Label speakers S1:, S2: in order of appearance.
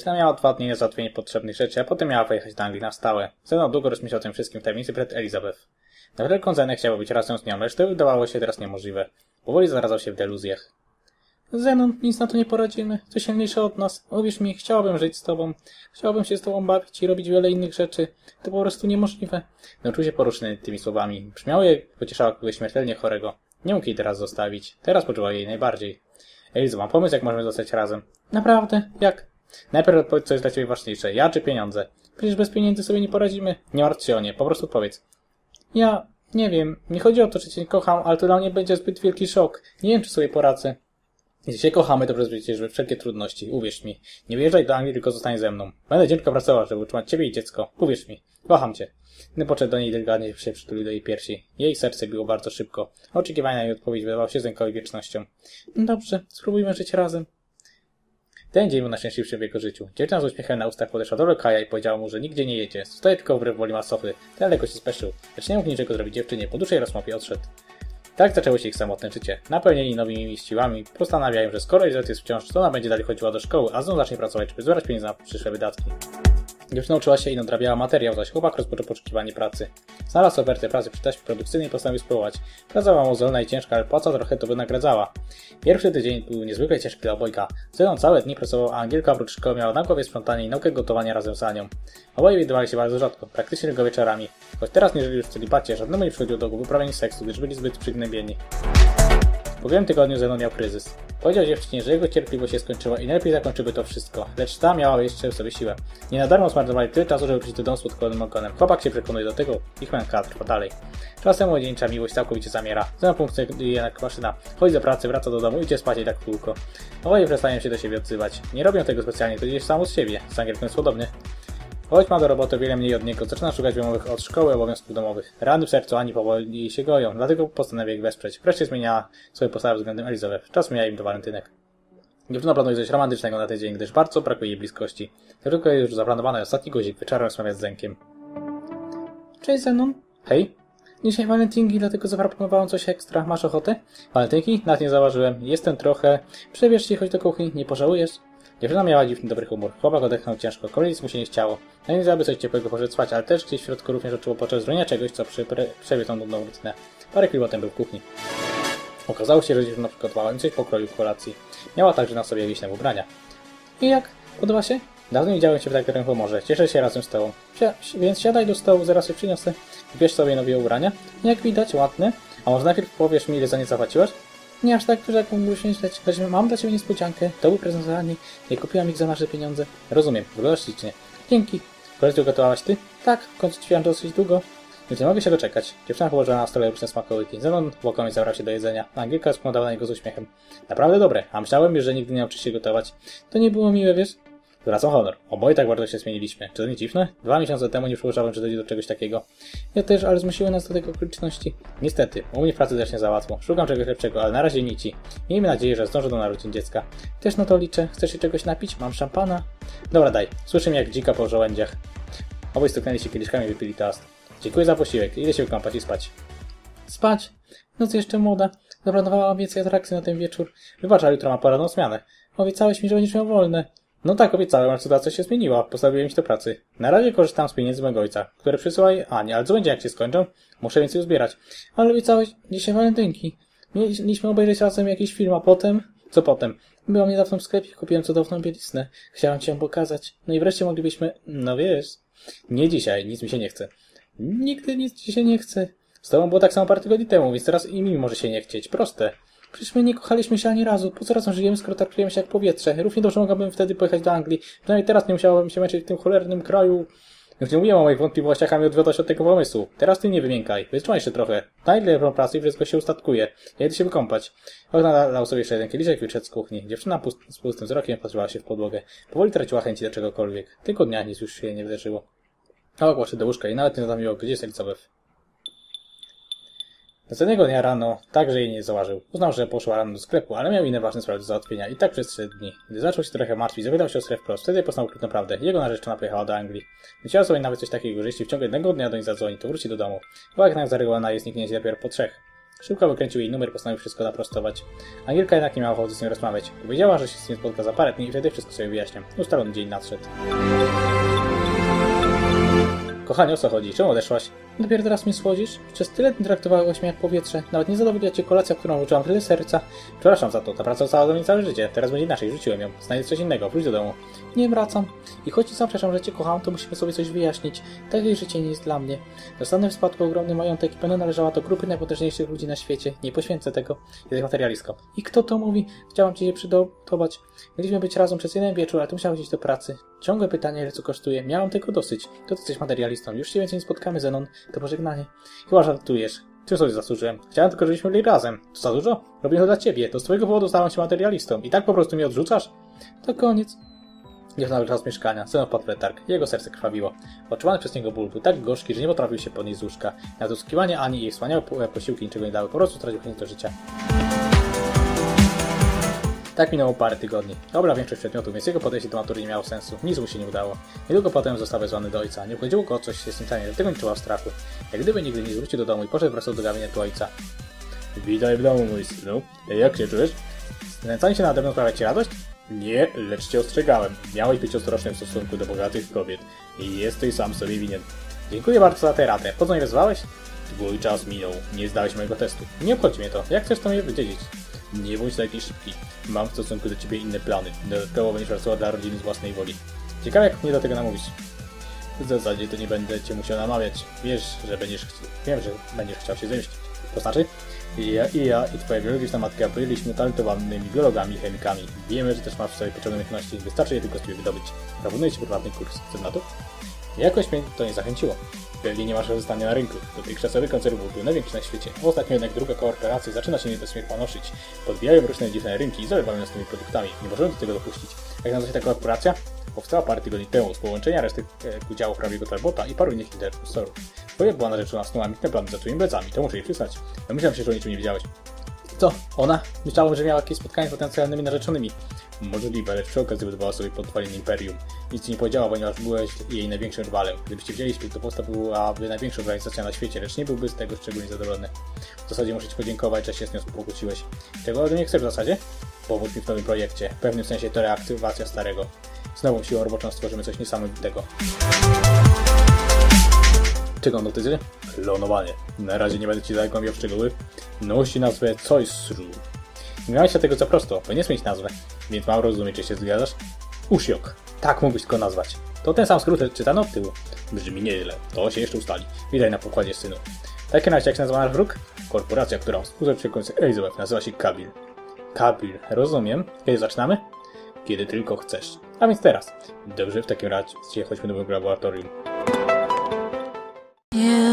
S1: Dziewczyna miała dwa dni załatwienie potrzebnych rzeczy, a potem miała pojechać do Anglii na stałe. Zenon długo rozmyślał o tym wszystkim w tajemnicy przed Elizabeth. Na wielką cenę chciał być razem z nią, lecz to wydawało się teraz niemożliwe. Powoli zaradzał się w deluzjach. Zenon, nic na to nie poradzimy. To silniejsze od nas. Uwierz mi, chciałabym żyć z tobą. Chciałabym się z tobą bawić i robić wiele innych rzeczy. To po prostu niemożliwe. Czuł się poruszony tymi słowami. Brzmiało je, pocieszała kogoś śmiertelnie chorego. Nie mógł jej teraz zostawić. Teraz poczuwał jej najbardziej. Elizo, mam pomysł, jak możemy zostać razem. Naprawdę? Jak? Najpierw odpowiedz, co jest dla ciebie ważniejsze. Ja czy pieniądze? Przecież bez pieniędzy sobie nie poradzimy. Nie martw się o nie. Po prostu powiedz. Ja... Nie wiem. Nie chodzi o to, czy cię kocham, ale to dla mnie będzie zbyt wielki szok. Nie wiem, czy sobie poradzę. Jeśli się kochamy, to przezwyciężymy wszelkie trudności. Uwierz mi. Nie wyjeżdżaj do Anglii, tylko zostań ze mną. Będę ciężko pracował, żeby utrzymać ciebie i dziecko. Uwierz mi. Kocham cię. Gdy podszedł do niej delikatnie się przytulił do jej piersi. Jej serce biło bardzo szybko. Oczekiwania jej odpowiedź wydawało się zękowi wiecznością. Dobrze, spróbujmy żyć razem. Ten dzień był najszczęśliwszy w jego życiu. Dziewczyna z uśmiechem na ustach podeszła do Lokaja i powiedziała mu, że nigdzie nie jedzie. Stoję tylko wbrew woli masofy. Ten lekko się speszył. Lecz nie mógł niczego zrobić dziewczynie. Po dłuższej rozmowie odszedł. Tak zaczęło się ich samotne życie. Napełnieni nowymi siłami, postanawiają, że skoro Izet jest wciąż, to ona będzie dalej chodziła do szkoły, a znów zacznie pracować, żeby zbierać pieniądze na przyszłe wydatki. Dziewczyna uczyła się i nadrabiała materiał, zaś chłopak rozpoczął poszukiwanie pracy. Znalazł ofertę pracy przy taśmie produkcyjnej i postanowił spróbować. Praca była mozolna i ciężka, ale płaca trochę to wynagradzała. Pierwszy tydzień był niezwykle ciężki dla obojga. Zenon całe dni pracował, a Angielka oprócz szkoły miała na głowie sprzątanie i naukę gotowania razem z Anią. Oboje widywali się bardzo rzadko, praktycznie tylko wieczorami. Choć teraz nie żyli już w celibacie, żadnemu nie przychodziło do głowy uprawianie seksu, gdyż byli zbyt przygnębieni. Po pierwszym tygodniu Zenon miał kryzys. Powiedział dziewczynie, że jego cierpliwość się skończyła i najlepiej zakończyby to wszystko, lecz ta miała jeszcze w sobie siłę. Nie na darmo zmarnowali tyle czasu, żeby przyjść do domu z podkolonym ogonem. Chłopak się przekonuje do tego, ich męka trwa dalej. Czasem młodzieńcza miłość całkowicie zamiera. Zenon funkcjonuje jak maszyna. Chodzi do pracy, wraca do domu, idzie spać i tak w kółko. Oboje przestają się do siebie odzywać. Nie robią tego specjalnie, to gdzieś samo z siebie. Z Angielką jest podobnie. Choć ma do roboty wiele mniej od niego, zaczyna szukać wymowych od szkoły obowiązków domowych. Rany w sercu ani powoli się goją, dlatego postanawia ich wesprzeć. Wreszcie zmienia swoje postawę względem Elizabeth. Czas mija im do walentynek. Dziewczyna planuje coś romantycznego na ten dzień, gdyż bardzo brakuje jej bliskości. Tylko już zaplanowany ostatni guzik wieczorem rozmawia z Zenkiem. Cześć Zenon. Hej. Dzisiaj walentynki, dlatego zaproponowałem coś ekstra. Masz ochotę? Walentynki? Nawet nie zauważyłem. Jestem trochę... Przebierz się chodź do kuchni, nie pożałujesz? Dziewczyna miała dziwny dobry humor. Chłopak odetchnął ciężko. Kolejny mu się nie chciało. No nie aby coś ciepłego poszedł spać, ale też gdzieś w środku również odczuło potrzeb zrobienia czegoś, co przy przebiegł tą nudną rutynę. Parę chwil potem był w kuchni. Okazało się, że dziewczyna przygotowała im coś pokroju w kolacji. Miała także na sobie jakieś ubrania. I jak? Podoba się? Dawno nie widziałem cię w tak dobrym humorze. Cieszę się razem z tobą. Si więc siadaj do stołu, zaraz je przyniosę. Bierz sobie nowe ubrania. Jak widać, ładne. A może najpierw powiesz mi, ile za nie zapłaciłaś? Nie aż tak, że jak mógłbyś myśleć. Choć mam dla ciebie niespodziankę. To był prezent za Ani. Nie kupiłam ich za nasze pieniądze. Rozumiem, wyglądasz ślicznie. Dzięki. Koleś gotowałaś ty? Tak, w końcu dosyć długo. Więc nie mogę się doczekać. Dziewczyna położyła na stole różne smakołyki. Zenon łokomi zabrał się do jedzenia. Angielka spoglądała na niego z uśmiechem. Naprawdę dobre, a myślałem już, że nigdy nie nauczysz się gotować. To nie było miłe, wiesz? Zwracam honor. Oboje tak bardzo się zmieniliśmy. Czy to nie dziwne? Dwa miesiące temu nie przypuszczałem, że dojdzie do czegoś takiego. Ja też, ale zmusiły nas do tego okoliczności. Niestety, u mnie w pracy też nie za łatwo. Szukam czegoś lepszego, ale na razie nici. Miejmy nadzieję, że zdążę do narodzin dziecka. Też na to liczę. Chcesz się czegoś napić? Mam szampana. Dobra, daj. Słyszymy jak dzika po żołędziach. Obaj stuknęli się kieliszkami i wypili toast. Dziękuję za posiłek. Idę się wykąpać i spać. Spać? Noc jeszcze młoda. Zaplanowałam więcej atrakcji na ten wieczór. Wybacz, ale jutro ma poranną zmianę. Obiecałeś mi, że będziesz miał wolne. No tak, obiecałem, ale sytuacja się zmieniła. Postanowiłem iść do pracy. Na razie korzystam z pieniędzy mojego ojca, które przysyła Ania, ale co będzie jak się skończą? Muszę więcej uzbierać. Ale obiecałeś dzisiaj walentynki. Mieliśmy obejrzeć razem jakiś film, a potem... Co potem? Byłam niedawno w sklepie, kupiłem cudowną bieliznę. Chciałam ci ją pokazać. No i wreszcie moglibyśmy... No wiesz... Nie dzisiaj, nic mi się nie chce. Nigdy nic ci się nie chce. Z tobą było tak samo parę tygodni temu, więc teraz i mi może się nie chcieć. Proste. Przecież my nie kochaliśmy się ani razu. Po co razem żyjemy, skoro traktujemy się jak powietrze? Równie dobrze mogłabym wtedy pojechać do Anglii. Przynajmniej teraz nie musiałabym się męczyć w tym cholernym kraju. Już nie mówiłem o moich wątpliwościach, a mi odwiodła się od tego pomysłu. Teraz ty nie wymiękaj. Wytrzymaj jeszcze trochę. Daj lepszą pracę i wszystko się ustatkuje. Ja się wykąpać. Ogna dał sobie jeszcze jeden kieliszek i wyszedł z kuchni. Dziewczyna pust z pustym wzrokiem patrzyła się w podłogę. Powoli traciła chęci do czegokolwiek. Tylko dnia nic już się nie wydarzyło. A poszedł do łóżka i nawet nie zastanowił, gdzie jest Elizabeth. Następnego dnia rano także jej nie zauważył. Uznał, że poszła rano do sklepu, ale miał inne ważne sprawy do załatwienia i tak przez trzy dni. Gdy zaczął się trochę martwić, zapytał siostrę wprost. Wtedy poznał krótką prawdę. Jego narzeczona pojechała do Anglii. Chciała sobie nawet coś takiego, że jeśli w ciągu jednego dnia do niej zadzwoni, to wróci do domu. Chyba jednak zareagowała na jej zniknięcie dopiero po trzech. Szybko wykręcił jej numer postanowił wszystko naprostować. Angielka jednak nie miała ochoty z nim rozmawiać. Powiedziała, że się z nim spotka za parę dni i wtedy wszystko sobie wyjaśnię. Ustalony dzień nadszedł. Kochanie, o co chodzi? Czemu odeszłaś? Dopiero teraz mnie słodzisz? Przez tyle dni traktowałaś mnie jak powietrze. Nawet nie zadowoliła cię kolacja, którą uczyłam tyle serca. Przepraszam za to, ta praca została do mnie całe życie. Teraz będzie inaczej, rzuciłem ją. Znajdę coś innego, wróć do domu. Nie wracam. I choć zaprzeczam, że cię kocham, to musimy sobie coś wyjaśnić. Takie życie nie jest dla mnie. Dostanę w spadku ogromny majątek i będę należała do grupy najpotężniejszych ludzi na świecie. Nie poświęcę tego. Jesteś materialistką. I kto to mówi? Chciałam ci się przydobać. Mieliśmy być razem przez jeden wieczór, ale ty musiałeś iść do pracy. Ciągłe pytanie, ile co kosztuje. Miałam tego dosyć. To ty jesteś materialistą. Już się więcej nie spotkamy, Zenon. To pożegnanie. Chyba żartujesz. Czym sobie zasłużyłem? Chciałem tylko, żebyśmy byli razem. To za dużo? Robię to dla ciebie. To z twojego powodu stałem się materialistą. I tak po prostu mnie odrzucasz? To koniec. Jechał czas mieszkania. Zenon wpadł w letarg. Jego serce krwawiło. Odczuwany przez niego ból był tak gorzki, że nie potrafił się podnieść z łóżka. Na doszukiwanie Ani jej wspaniałe po- posiłki niczego nie dały. Po prostu stracił chęć do życia. Tak minęło parę tygodni. Dobra większość przedmiotów, więc jego podejście do matury nie miało sensu. Nic mu się nie udało. Niedługo potem został wezwany do ojca. Nie obchodziło go coś się z stanie, dlatego nie czuwał strachu. Jak gdyby nigdy nie wrócił do domu i poszedł prosto do gabinetu ojca. Witaj w domu, mój synu. Jak się czujesz? Znęcanie się nade mną sprawia ci radość? Nie, lecz cię ostrzegałem. Miałeś być ostrożny w stosunku do bogatych kobiet. I jesteś sam sobie winien. Dziękuję bardzo za tę radę. Po co nie wezwałeś? Twój czas minął. Nie zdałeś mojego testu. Nie obchodzi mnie to. Jak chcesz to mnie wydziedzić? Nie bądź taki szybki. Mam w stosunku do ciebie inne plany. Dodatkowo będziesz pracował dla rodziny z własnej woli. Ciekawe jak mnie do tego namówić. W zasadzie to nie będę cię musiał namawiać. Wiesz, że będziesz wiem, że będziesz chciał się zemścić. To znaczy? I ja, i ja, i twoja biologiczna matka byliśmy talentowanymi biologami i chemikami. Wiemy, że też masz w sobie potrzebne umiejętności. Wystarczy je tylko z ciebie wydobyć. Proponuję ci prywatny kurs. Chcesz na to? Jakoś mnie to nie zachęciło. Pewnie nie masz rozstania na rynku. Dotychczasowy koncern był największy na świecie. Ostatnio jednak druga korporacja zaczyna się niebezpiecznie panoszyć. Podbijają różne dziwne rynki i zalewają nas tymi produktami. Nie możemy do tego dopuścić. Jak nazywa się ta korporacja? Powstała parę tygodni temu z połączenia reszty e, udziałów prawiego Talbota i paru innych inwestorów. Twoja była narzeczona snuła ambitne plany za twoimi plecami, to muszę jej przyznać. Domyślam się, że o niczym nie wiedziałeś. Co? Ona? Myślałem, że miała jakieś spotkanie z potencjalnymi narzeczonymi. Możliwe, lecz przy okazji wydawała sobie podwaliny imperium. Nic nie powiedziała, ponieważ byłeś jej największym rywalem. Gdybyście wzięliście, to posta byłaby największa organizacja na świecie, lecz nie byłby z tego szczególnie zadowolony. W zasadzie muszę ci podziękować, że się z nią pokłóciłeś. Czego ode mnie chcesz w zasadzie? Pomóż mi w nowym projekcie. W pewnym sensie to reaktywacja starego. Z nową siłą roboczą stworzymy coś niesamowitego. Czego on dotyczy? Klonowanie. Na razie nie będę ci zagłębiał w szczegóły. Nosi nazwę Coisru. Nie miałeś się tego za prosto, powinien mieć nazwę. Więc mam rozumieć, czy się zgadzasz? Usiok. Tak mógłbyś go nazwać. To ten sam skrót, czytano od tyłu. Brzmi nieźle. To się jeszcze ustali. Witaj na pokładzie, synu. Takie razie, jak nazywa nasz wróg? Korporacja, która współpracuje Elizabeth, nazywa się Kabil. Kabil, rozumiem. Kiedy zaczynamy? Kiedy tylko chcesz. A więc teraz. Dobrze, w takim razie chodźmy do laboratorium.
S2: You